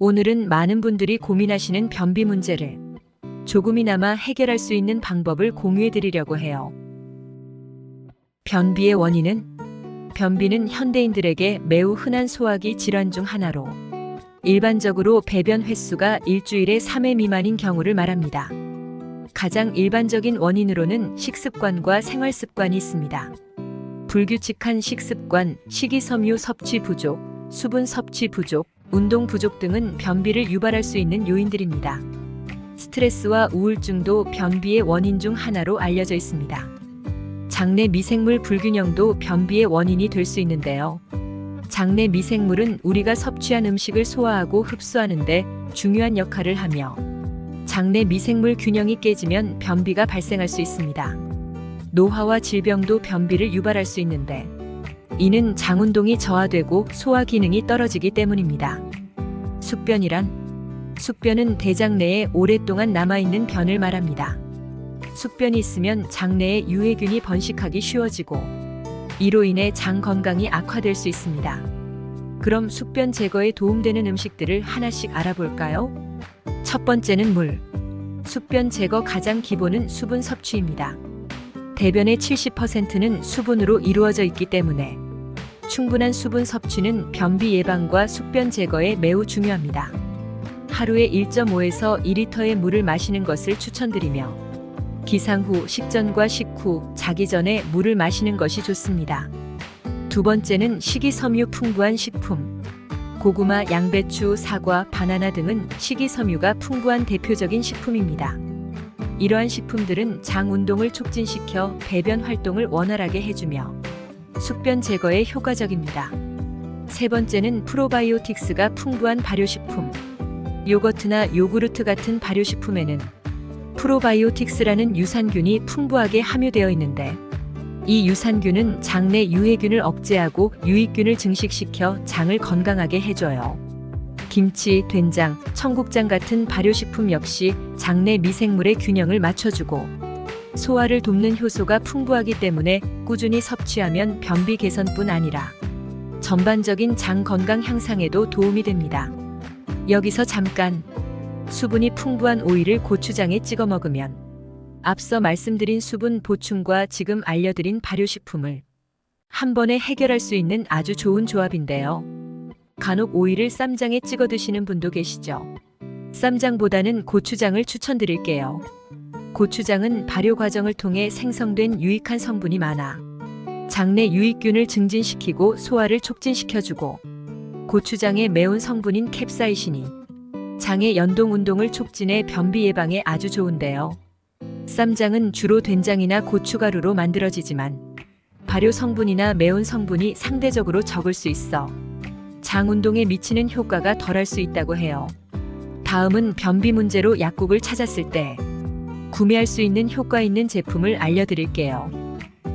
오늘은 많은 분들이 고민하시는 변비 문제를 조금이나마 해결할 수 있는 방법을 공유해 드리려고 해요. 변비의 원인은 변비는 현대인들에게 매우 흔한 소화기 질환 중 하나로 일반적으로 배변 횟수가 일주일에 3회 미만인 경우를 말합니다. 가장 일반적인 원인으로는 식습관과 생활 습관이 있습니다. 불규칙한 식습관, 식이섬유 섭취 부족, 수분 섭취 부족, 운동 부족 등은 변비를 유발할 수 있는 요인들입니다. 스트레스와 우울증도 변비의 원인 중 하나로 알려져 있습니다. 장내 미생물 불균형도 변비의 원인이 될 수 있는데요. 장내 미생물은 우리가 섭취한 음식을 소화하고 흡수하는데 중요한 역할을 하며 장내 미생물 균형이 깨지면 변비가 발생할 수 있습니다. 노화와 질병도 변비를 유발할 수 있는데 이는 장운동이 저하되고 소화 기능이 떨어지기 때문입니다. 숙변이란 숙변은 대장 내에 오랫동안 남아있는 변을 말합니다. 숙변이 있으면 장내에 유해균이 번식하기 쉬워지고 이로 인해 장 건강이 악화될 수 있습니다. 그럼 숙변 제거에 도움되는 음식들을 하나씩 알아볼까요? 첫 번째는 물. 숙변 제거 가장 기본은 수분 섭취입니다. 대변의 70%는 수분으로 이루어져 있기 때문에 충분한 수분 섭취는 변비 예방과 숙변 제거에 매우 중요합니다. 하루에 1.5에서 2리터의 물을 마시는 것을 추천드리며 기상 후, 식전과 식후, 자기 전에 물을 마시는 것이 좋습니다. 두 번째는 식이섬유 풍부한 식품. 고구마, 양배추, 사과, 바나나 등은 식이섬유가 풍부한 대표적인 식품입니다. 이러한 식품들은 장 운동을 촉진시켜 배변 활동을 원활하게 해주며 숙변 제거에 효과적입니다. 세 번째는 프로바이오틱스가 풍부한 발효식품. 요거트나 요구르트 같은 발효식품에는 프로바이오틱스라는 유산균이 풍부하게 함유되어 있는데 이 유산균은 장내 유해균을 억제하고 유익균을 증식시켜 장을 건강하게 해줘요. 김치, 된장, 청국장 같은 발효식품 역시 장내 미생물의 균형을 맞춰주고 소화를 돕는 효소가 풍부하기 때문에 꾸준히 섭취하면 변비 개선뿐 아니라 전반적인 장 건강 향상에도 도움이 됩니다. 여기서 잠깐 수분이 풍부한 오이를 고추장에 찍어 먹으면 앞서 말씀드린 수분 보충과 지금 알려드린 발효식품을 한 번에 해결할 수 있는 아주 좋은 조합인데요. 간혹 오이를 쌈장에 찍어 드시는 분도 계시죠. 쌈장보다는 고추장을 추천드릴게요. 고추장은 발효 과정을 통해 생성된 유익한 성분이 많아 장내 유익균을 증진시키고 소화를 촉진시켜주고 고추장의 매운 성분인 캡사이신이 장의 연동 운동을 촉진해 변비 예방에 아주 좋은데요. 쌈장은 주로 된장이나 고춧가루로 만들어지지만 발효 성분이나 매운 성분이 상대적으로 적을 수 있어 장 운동에 미치는 효과가 덜할 수 있다고 해요. 다음은 변비 문제로 약국을 찾았을 때 구매할 수 있는 효과 있는 제품을 알려드릴게요.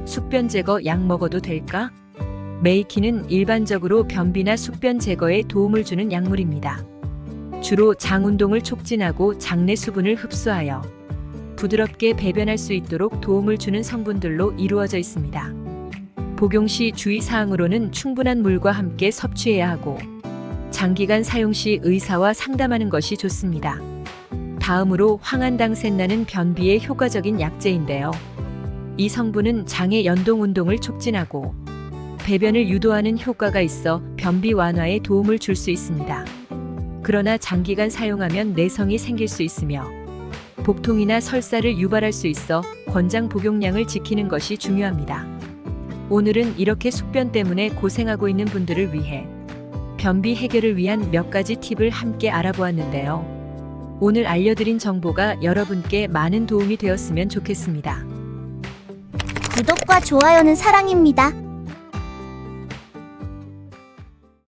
숙변 제거 약 먹어도 될까? 메이키는 일반적으로 변비나 숙변 제거에 도움을 주는 약물입니다. 주로 장 운동을 촉진하고 장내 수분을 흡수하여 부드럽게 배변할 수 있도록 도움을 주는 성분들로 이루어져 있습니다. 복용 시 주의 사항으로는 충분한 물과 함께 섭취해야 하고 장기간 사용 시 의사와 상담하는 것이 좋습니다. 다음으로 황한당센나는 변비에 효과적인 약재인데요. 이 성분은 장의 연동 운동을 촉진하고 배변을 유도하는 효과가 있어 변비 완화에 도움을 줄 수 있습니다. 그러나 장기간 사용하면 내성이 생길 수 있으며 복통이나 설사를 유발할 수 있어 권장 복용량을 지키는 것이 중요합니다. 오늘은 이렇게 숙변 때문에 고생하고 있는 분들을 위해 변비 해결을 위한 몇 가지 팁을 함께 알아보았는데요. 오늘 알려드린 정보가 여러분께 많은 도움이 되었으면 좋겠습니다. 구독과 좋아요는 사랑입니다.